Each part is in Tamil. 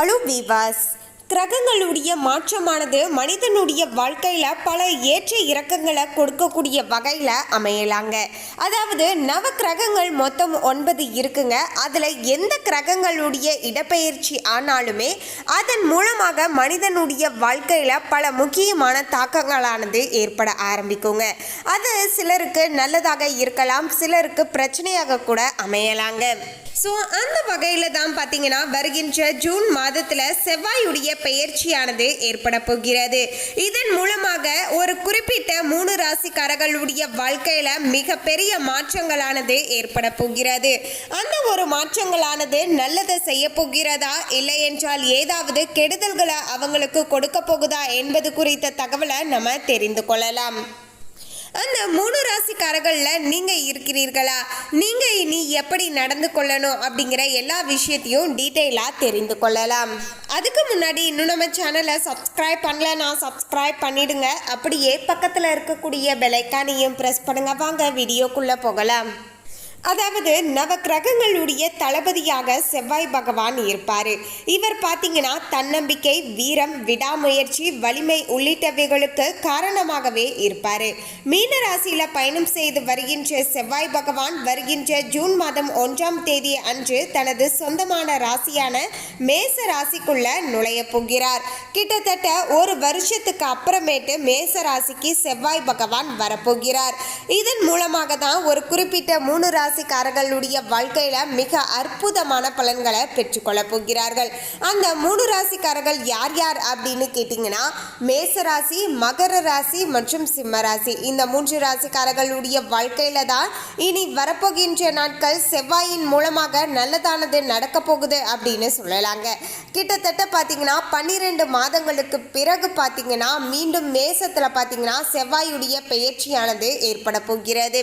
Alu Vivas. கிரகங்களுடைய மாற்றமானது மனிதனுடைய வாழ்க்கையில் பல ஏற்ற இறக்கங்களை கொடுக்கக்கூடிய வகையில் அமையலாங்க. அதாவது நவ கிரகங்கள் மொத்தம் ஒன்பது இருக்குங்க. அதில் எந்த கிரகங்களுடைய இடப்பெயர்ச்சி ஆனாலுமே அதன் மூலமாக மனிதனுடைய வாழ்க்கையில் பல முக்கியமான தாக்கங்களானது ஏற்பட ஆரம்பிக்குங்க. அது சிலருக்கு நல்லதாக இருக்கலாம் சிலருக்கு பிரச்சனையாக கூட அமையலாங்க. ஸோ அந்த வகையில் தான் பார்த்தீங்கன்னா வருகின்ற ஜூன் மாதத்தில் செவ்வாயுடைய பெயர்ச்சியானது ஏற்பட போகிறது. இதன் மூலமாக ஒரு குறிப்பிட்ட மூணு ராசிக்காரர்களுடைய வாழ்க்கையில மிகப்பெரிய மாற்றங்களானது ஏற்பட போகிறது. அந்த ஒரு மாற்றங்களானது நல்லதை செய்ய போகிறதா? இல்லை என்றால் ஏதாவது கெடுதல்களை அவங்களுக்கு கொடுக்க போகுதா என்பது குறித்த தகவலை நம்ம தெரிந்து கொள்ளலாம். அந்த மூணு ராசிக்காரர்களில் நீங்கள் இருக்கிறீர்களா? நீங்கள் இனி எப்படி நடந்து கொள்ளணும் அப்படிங்கிற எல்லா விஷயத்தையும் டீட்டெயிலாக தெரிந்து கொள்ளலாம். அதுக்கு முன்னாடி இன்னும் நம்ம சேனலை சப்ஸ்கிரைப் பண்ணலன்னா சப்ஸ்கிரைப் பண்ணிடுங்க. அப்படியே பக்கத்தில் இருக்கக்கூடிய பெலைக்கானையும் ப்ரெஸ் பண்ணுங்க. வாங்க வீடியோக்குள்ளே போகலாம். அதாவது நவ கிரகங்களுடைய தளபதியாக செவ்வாய் பகவான் இருப்பார். இவர் பார்த்தீங்கன்னா தன்னம்பிக்கை வீரம் விடாமுயற்சி வலிமை உள்ளிட்டவைகளுக்கு காரணமாகவே இருப்பார். மீன ராசியில் பயணம் செய்து வருகின்ற செவ்வாய் பகவான் வருகின்ற ஜூன் மாதம் ஒன்றாம் தேதி அன்று தனது சொந்தமான ராசியான மேச ராசிக்குள்ள நுழைய போகிறார். கிட்டத்தட்ட ஒரு வருஷத்துக்கு அப்புறமேட்டு மேச ராசிக்கு செவ்வாய் பகவான் வரப்போகிறார். இதன் மூலமாக தான் ஒரு குறிப்பிட்ட மூணு ராசி ராசிக்காரர்களுடைய வாழ்க்கையில மிக அற்புதமான பலன்களை பெற்றுக்கொள்ள போகிறார்கள். அந்த மூணு ராசிக்காரர்கள் யார் யார் அப்படின்னு கேட்டிங்கன்னா மேச ராசி மகர ராசி மற்றும் சிம்ம ராசி. இந்த மூன்று ராசிக்காரர்களுடைய வாழ்க்கையில தான் இனி வரப்போகின்ற நாட்கள் செவ்வாயின் மூலமாக நல்லதானது நடக்க போகுது அப்படின்னு சொல்லலாங்க. கிட்டத்தட்ட பார்த்தீங்கன்னா பன்னிரெண்டு மாதங்களுக்கு பிறகு பார்த்தீங்கன்னா மீண்டும் மேசத்தில் பார்த்தீங்கன்னா செவ்வாயுடைய பெயர்ச்சியானது ஏற்பட போகிறது.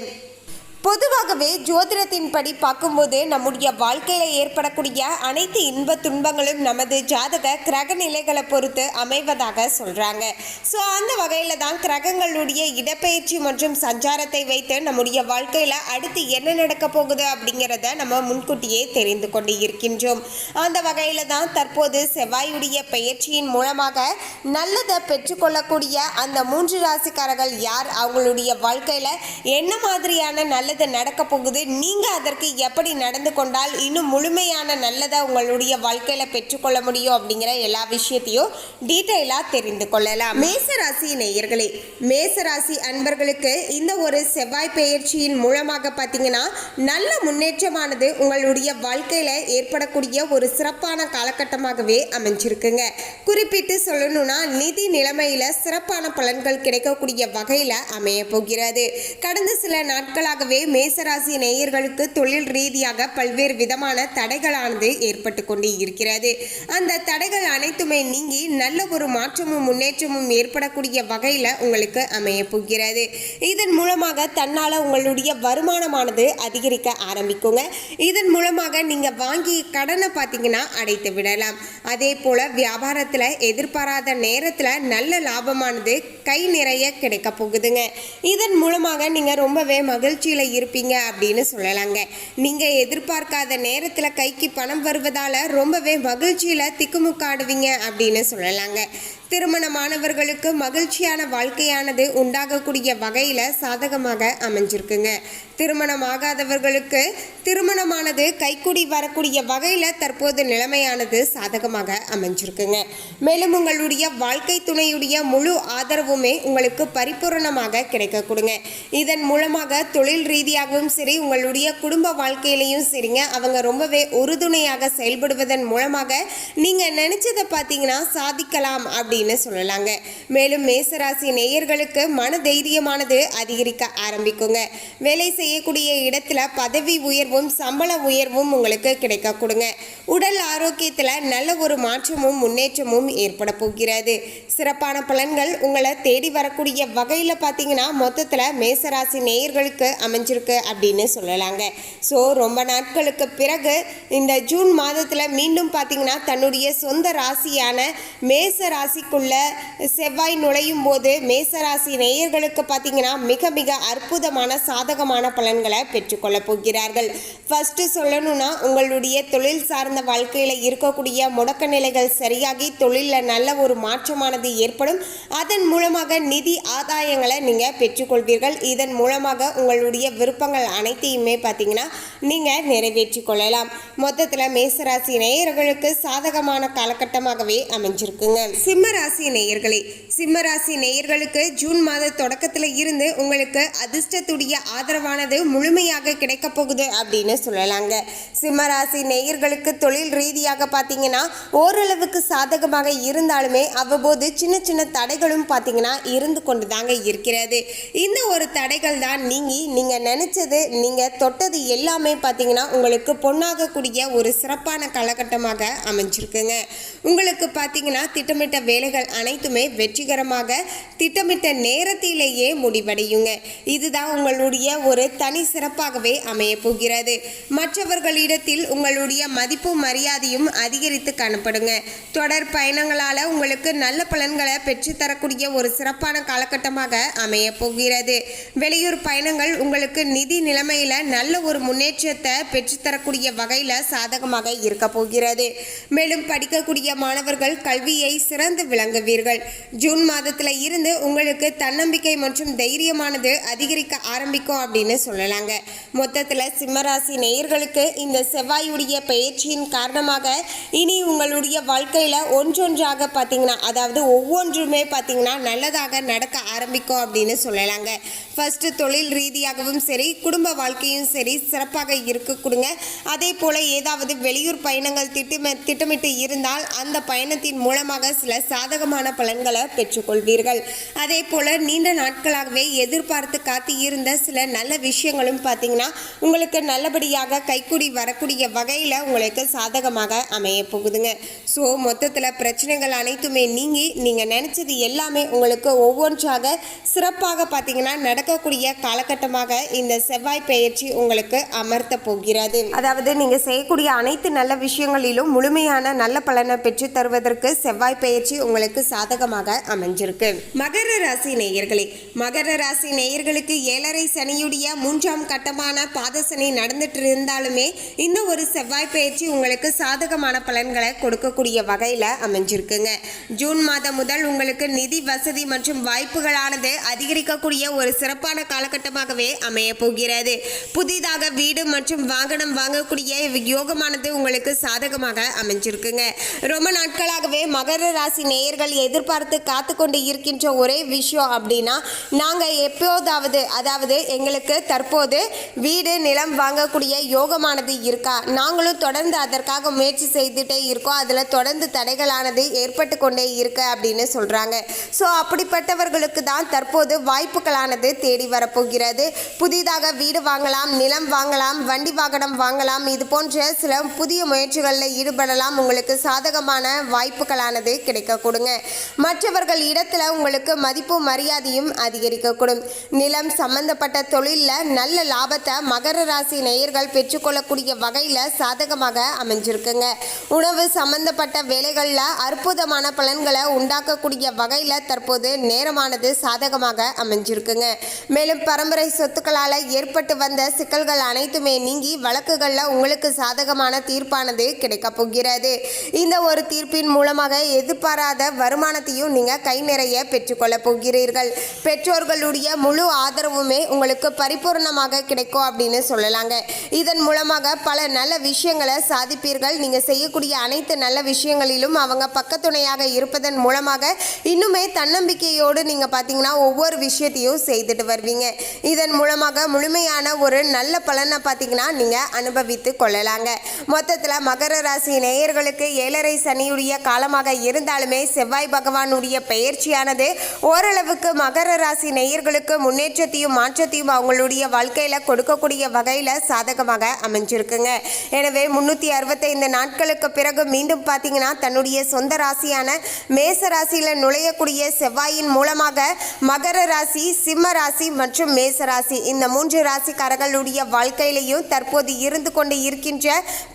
பொதுவாகவே ஜோதிடத்தின்படி பார்க்கும்போது நம்முடைய வாழ்க்கையில் ஏற்படக்கூடிய அனைத்து இன்ப துன்பங்களும் நமது ஜாதக கிரக நிலைகளை பொறுத்து அமைவதாக சொல்கிறாங்க ஸோ அந்த வகையில் தான் கிரகங்களுடைய இடப்பெயர்ச்சி மற்றும் சஞ்சாரத்தை வைத்து நம்முடைய வாழ்க்கையில் அடுத்து என்ன நடக்க போகுது அப்படிங்கிறத நம்ம முன்கூட்டியே தெரிந்து கொண்டு இருக்கின்றோம் அந்த வகையில் தான் தற்போது செவ்வாயுடைய பெயர்ச்சியின் மூலமாக நல்லதை பெற்றுக்கொள்ளக்கூடிய அந்த மூன்று ராசிக்காரர்கள் யார்? அவங்களுடைய வாழ்க்கையில் என்ன மாதிரியான நல்ல நல்லது நடக்க போகுது. நீங்கள் அதற்கு எப்படி நடந்து கொண்டால் இன்னும் முழுமையான நல்லதை உங்களுடைய வாழ்க்கையில் பெற்றுக்கொள்ள முடியும் அப்படிங்கிற எல்லா விஷயத்தையும் டீட்டெயிலாக தெரிந்து கொள்ளலாம். மேசராசி நேயர்களே மேசராசி அன்பர்களுக்கு இந்த ஒரு செவ்வாய் பெயர்ச்சியின் மூலமாக பார்த்தீங்கன்னா நல்ல முன்னேற்றமானது உங்களுடைய வாழ்க்கையில் ஏற்படக்கூடிய ஒரு சிறப்பான காலகட்டமாகவே அமைஞ்சிருக்குங்க. குறிப்பிட்டு சொல்லணும்னா நிதி நிலைமையில் சிறப்பான பலன்கள் கிடைக்கக்கூடிய வகையில் அமைய போகிறது. கடந்த சில நாட்களாகவே மேசராசி நேயர்களுக்கு தொழில் ரீதியாக பல்வேறு விதமான தடைகளானது ஏற்பட்டு கொண்டு இருக்கிறது. அந்த தடைகள் அனைத்துமே நீங்கி நல்ல ஒரு மாற்றமும் முன்னேற்றமும் ஏற்படக்கூடிய வகையில் உங்களுக்கு அமைய போகிறது. இதன் மூலமாக தன்னால் உங்களுடைய வருமானமானது அதிகரிக்க ஆரம்பிக்குங்க. இதன் மூலமாக நீங்கள் வாங்கிய கடனை பார்த்தீங்கன்னா அடைத்து விடலாம். அதே போல் வியாபாரத்தில் எதிர்பாராத நேரத்தில் நல்ல லாபமானது கை நிறைய கிடைக்க போகுதுங்க. இதன் மூலமாக நீங்கள் ரொம்பவே மகிழ்ச்சியில் இருப்பீங்க அப்படின்னு சொல்லலாங்க. நீங்கள் எதிர்பார்க்காத நேரத்தில் கைக்கு பணம் வருவதால் ரொம்பவே மகிழ்ச்சியில் திக்குமுக்காடுவீங்க அப்படின்னு சொல்லலாங்க. திருமணமானவர்களுக்கு மகிழ்ச்சியான வாழ்க்கையானது உண்டாகக்கூடிய வகையில் சாதகமாக அமைஞ்சிருக்குங்க. திருமணமாகாதவர்களுக்கு திருமணமானது கைக்குடி வரக்கூடிய வகையில் தற்போது நிலைமையானது சாதகமாக அமைஞ்சிருக்குங்க. மேலும் உங்களுடைய வாழ்க்கை துணையுடைய முழு ஆதரவுமே உங்களுக்கு பரிபூரணமாக கிடைக்கக்கூடுங்க. இதன் மூலமாக தொழில் ரீதியாகவும் சரி உங்களுடைய குடும்ப வாழ்க்கையிலையும் சரிங்க. அவங்க ரொம்பவே உறுதுணையாக செயல்படுவதன் மூலமாக நீங்கள் நினச்சதை பார்த்தீங்கன்னா சாதிக்கலாம் அப்படின்னு சொல்லலாங்க. மேலும் மேசராசி நேயர்களுக்கு மன தைரியமானது அதிகரிக்க ஆரம்பிக்குங்க. வேலை செய்யக்கூடிய இடத்துல பதவி உயர்வும் சம்பள உயர்வும் உங்களுக்கு கிடைக்க கொடுங்க. உடல் ஆரோக்கியத்தில் நல்ல ஒரு மாற்றமும் முன்னேற்றமும் ஏற்பட போகிறது. சிறப்பான பலன்கள் உங்களை தேடி வரக்கூடிய வகையில் பார்த்தீங்கன்னா மொத்தத்தில் மேசராசி நேயர்களுக்கு அமைஞ்சிருக்கு அப்படின்னு சொல்லலாங்க. ஸோ ரொம்ப நாட்களுக்கு பிறகு இந்த ஜூன் மாதத்தில் மீண்டும் பார்த்தீங்கன்னா தன்னுடைய சொந்த ராசியான மேச ராசி ராசிக்குள்ள செவ்வாய் நுழையும் போது மேசராசி நேயர்களுக்கு பார்த்தீங்கன்னா மிக மிக அற்புதமான சாதகமான பலன்களை பெற்றுக்கொள்ளப் போகிறார்கள். ஃபர்ஸ்ட் சொல்லணும்னா உங்களுடைய தொழில் சார்ந்த வாழ்க்கையில் இருக்கக்கூடிய முடக்க நிலைகள் சரியாகி தொழிலில் நல்ல ஒரு மாற்றமானது ஏற்படும். அதன் மூலமாக நிதி ஆதாயங்களை நீங்கள் பெற்றுக்கொள்வீர்கள். இதன் மூலமாக உங்களுடைய விருப்பங்கள் அனைத்தையுமே பார்த்தீங்கன்னா நீங்கள் நிறைவேற்றி கொள்ளலாம். மொத்தத்தில் மேசராசி நேயர்களுக்கு சாதகமான காலகட்டமாகவே அமைஞ்சிருக்குங்க. சிம்ம ராசி நேயர்களே சிம்ம ராசி நேயர்களுக்கு ஜூன் மாத தொடக்கத்தில் இருந்து உங்களுக்கு அதிர்ஷ்டத்துடைய ஆதரவானது முழுமையாக கிடைக்க போகுது அப்படின்னு சொல்லலாங்க. சிம்ம ராசி நேயர்களுக்கு தொழில் ரீதியாக பார்த்தீங்கன்னா ஓரளவுக்கு சாதகமாக இருந்தாலுமே அவ்வப்போது சின்ன சின்ன தடைகளும் பார்த்தீங்கன்னா இருந்து கொண்டு தாங்க இருக்கிறது. இந்த ஒரு தடைகள் தான் நீங்கி நீங்கள் நினச்சது நீங்கள் தொட்டது எல்லாமே பார்த்தீங்கன்னா உங்களுக்கு பொண்ணாகக்கூடிய ஒரு சிறப்பான காலகட்டமாக அமைஞ்சிருக்குங்க. உங்களுக்கு பார்த்தீங்கன்னா திட்டமிட்ட வேலை வேலைகள் அனைத்துமே வெற்றிகரமாக திட்டமிட்ட நேரத்திலேயே முடிவடையுங்க. இதுதான் உங்களுடைய ஒரு தனி சிறப்பாகவே அமைய போகிறது. மற்றவர்களிடத்தில் உங்களுடைய மதிப்பு மரியாதையும் அதிகரித்து காணப்படுங்க. தொடர் பயணங்களால் உங்களுக்கு நல்ல பலன்களை பெற்றுத்தரக்கூடிய ஒரு சிறப்பான காலகட்டமாக அமைய போகிறது. வெளியூர் பயணங்கள் உங்களுக்கு நிதி நிலைமையில நல்ல ஒரு முன்னேற்றத்தை பெற்றுத்தரக்கூடிய வகையில் சாதகமாக இருக்க போகிறது. மேலும் படிக்கக்கூடிய மாணவர்கள் கல்வியை சிறந்து விளங்குவீர்கள். ஜூன் மாதத்தில் இருந்து உங்களுக்கு தன்னம்பிக்கை மற்றும் தைரியமானது அதிகரிக்க ஆரம்பிக்கும் அப்படின்னு சொல்லலாங்க. மொத்தத்தில் சிம்மராசி நேயர்களுக்கு இந்த செவ்வாயுடைய பயிற்சியின் காரணமாக இனி உங்களுடைய வாழ்க்கையில் ஒன்றொன்றாக பார்த்தீங்கன்னா அதாவது ஒவ்வொன்றுமே பார்த்தீங்கன்னா நல்லதாக நடக்க ஆரம்பிக்கும் அப்படின்னு சொல்லலாங்க. ஃபர்ஸ்ட் தொழில் ரீதியாகவும் சரி குடும்ப வாழ்க்கையும் சரி சிறப்பாக இருக்க கொடுங்க. அதே போல் ஏதாவது வெளியூர் பயணங்கள் திட்டமி திட்டமிட்டு இருந்தால் அந்த பயணத்தின் மூலமாக சில சாதகமான பலன்களை பெற்றுக்கொள்வீர்கள். அதே போல் நீண்ட நாட்களாகவே எதிர்பார்த்து காத்து இருந்த சில நல்ல விஷயங்களும் பார்த்தீங்கன்னா உங்களுக்கு நல்லபடியாக கைக்கூடி வரக்கூடிய வகையில் உங்களுக்கு சாதகமாக அமைய போகுதுங்க. ஸோ மொத்தத்தில் பிரச்சனைகள் அனைத்துமே நீங்கி நீங்கள் நினச்சது எல்லாமே உங்களுக்கு ஒவ்வொன்றாக சிறப்பாக பார்த்தீங்கன்னா நடக்கக்கூடிய காலகட்டமாக இந்த செவ்வாய் பெயர்ச்சி உங்களுக்கு அமர்த்த போகிறது. அதாவது நீங்கள் செய்யக்கூடிய அனைத்து நல்ல விஷயங்களிலும் முழுமையான நல்ல பலனை பெற்று தருவதற்கு செவ்வாய் பெயர்ச்சி உங்களுக்கு சாதகமாக அமைஞ்சிருக்கு. மகர ராசி நேயர்களே மகர ராசி நேயர்களுக்கு ஏழரை சனியுடைய மூன்றாம் கட்டமான பாதசனி நடந்துட்டு இருந்தாலுமே இந்த ஒரு செவ்வாய் பயிற்சி உங்களுக்கு சாதகமான பலன்களை கொடுக்கக்கூடிய வகையில் அமைஞ்சிருக்குங்க. ஜூன் மாதம் முதல் உங்களுக்கு நிதி வசதி மற்றும் வாய்ப்புகளானது அதிகரிக்கக்கூடிய ஒரு சிறப்பான காலகட்டமாகவே அமைய போகிறது. புதிதாக வீடு மற்றும் வாகனம் வாங்கக்கூடிய யோகமானது உங்களுக்கு சாதகமாக அமைஞ்சிருக்குங்க. ரொம்ப நாட்களாகவே மகர ராசி நேர்கள் எதிர்பார்த்து காத்து கொண்டு இருக்கின்ற ஒரே விஷயம் அப்படின்னா நாங்கள் எப்போதாவது அதாவது எங்களுக்கு தற்போது வீடு நிலம் வாங்கக்கூடிய யோகமானது இருக்கா? நாங்களும் தொடர்ந்து அதற்காக முயற்சி செய்துட்டே இருக்கோம். அதில் தொடர்ந்து தடைகளானது ஏற்பட்டு கொண்டே இருக்கு அப்படின்னு சொல்கிறாங்க ஸோ அப்படிப்பட்டவர்களுக்கு தான் தற்போது வாய்ப்புகளானது தேடி வரப்போகிறது. புதிதாக வீடு வாங்கலாம் நிலம் வாங்கலாம் வண்டி வாகனம் வாங்கலாம் இது போன்ற சில புதிய முயற்சிகளில் ஈடுபடலாம். உங்களுக்கு சாதகமான வாய்ப்புகளானது கிடைக்கக்கூடும். கொடுங்க. மற்றவர்கள் இடத்துல உங்களுக்கு மதிப்பு மரியாதையும் அதிகரிக்கக்கூடும். நிலம் சம்பந்தப்பட்ட தொழிலில் நல்ல லாபத்தை மகர ராசி நேயர்கள் பெற்றுக்கொள்ளக்கூடிய வகையில் சாதகமாக அமைஞ்சிருக்குங்க. உணவு சம்பந்தப்பட்ட வேலைகளில் அற்புதமான பலன்களை உண்டாக்கக்கூடிய வகையில் தற்போது நேரமானது சாதகமாக அமைஞ்சிருக்குங்க. மேலும் பரம்பரை சொத்துக்களால் ஏற்பட்டு வந்த சிக்கல்கள் அனைத்துமே நீங்கி வழக்குகளில் உங்களுக்கு சாதகமான தீர்ப்பானது கிடைக்கப் போகிறது. இந்த ஒரு தீர்ப்பின் மூலமாக எதிர்பாராத வருமானத்தையும் நீங்கள் கை நிறைய பெற்றுக்கொள்ள போகிறீர்கள். பெற்றோர்களுடைய முழு ஆதரவுமே உங்களுக்கு பரிபூர்ணமாக கிடைக்கும் அப்படின்னு சொல்லலாங்க. இதன் மூலமாக பல நல்ல விஷயங்களை சாதிப்பீர்கள். நீங்கள் செய்யக்கூடிய அனைத்து நல்ல விஷயங்களிலும் அவங்க பக்கத்துணையாக இருப்பதன் மூலமாக இன்னுமே தன்னம்பிக்கையோடு நீங்கள் பார்த்தீங்கன்னா ஒவ்வொரு விஷயத்தையும் செய்துட்டு வருவீங்க. இதன் மூலமாக முழுமையான ஒரு நல்ல பலனை பார்த்தீங்கன்னா நீங்கள் அனுபவித்து கொள்ளலாங்க. மொத்தத்தில் மகர ராசி நேயர்களுக்கு ஏழரை சனியுடைய காலமாக இருந்தாலுமே செவ்வாய் பகவானுடைய பெயர்ச்சியானது ஓரளவுக்கு மகர ராசி நேயர்களுக்கு முன்னேற்றத்தையும் மாற்றத்தையும் அவங்களுடைய வாழ்க்கையில் கொடுக்கக்கூடிய வகையில் சாதகமாக அமைஞ்சிருக்குங்க. எனவே முந்நூற்றி அறுபத்தைந்து நாட்களுக்கு பிறகு மீண்டும் பார்த்தீங்கன்னா தன்னுடைய சொந்த ராசியான மேச ராசியில் நுழையக்கூடிய செவ்வாயின் மூலமாக மகர ராசி சிம்ம ராசி மற்றும் மேச ராசி இந்த மூன்று ராசிக்காரர்களுடைய வாழ்க்கையிலையும் தற்போது இருந்து கொண்டு இருக்கின்ற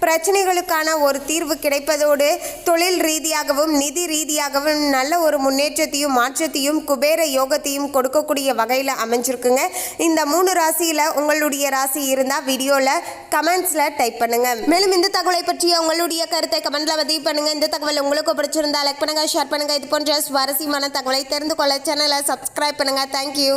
பிரச்சனைகளுக்கான ஒரு தீர்வு கிடைப்பதோடு தொழில் ரீதியாகவும் நிதி ரீதியாக ரீதியாகவும் நல்ல ஒரு முன்னேற்றத்தையும் மாற்றத்தையும் குபேர யோகத்தையும் கொடுக்கக்கூடிய வகையில் அமைஞ்சிருக்குங்க. இந்த மூணு ராசியில் உங்களுடைய ராசி இருந்தால் வீடியோவில் கமெண்ட்ஸில் டைப் பண்ணுங்க. மேலும் இந்த தகவலை பற்றிய உங்களுடைய கருத்தை கமெண்ட்ல பதிவு பண்ணுங்க. இந்த தகவல் உங்களுக்கு பிடிச்சிருந்தா லைக் பண்ணுங்க ஷேர் பண்ணுங்க. இது போன்ற சுவாரஸ்யமான தகவலை தெரிந்து கொள்ள சேனலை சப்ஸ்கிரைப் பண்ணுங்க. தேங்க்யூ